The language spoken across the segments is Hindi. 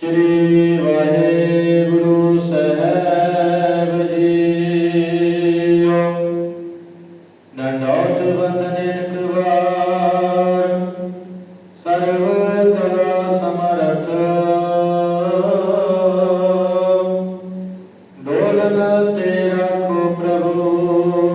श्री वाहेगुरु साहब जी दंडौत वंदने कवार सर्व तेरा को प्रभु।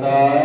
Sara.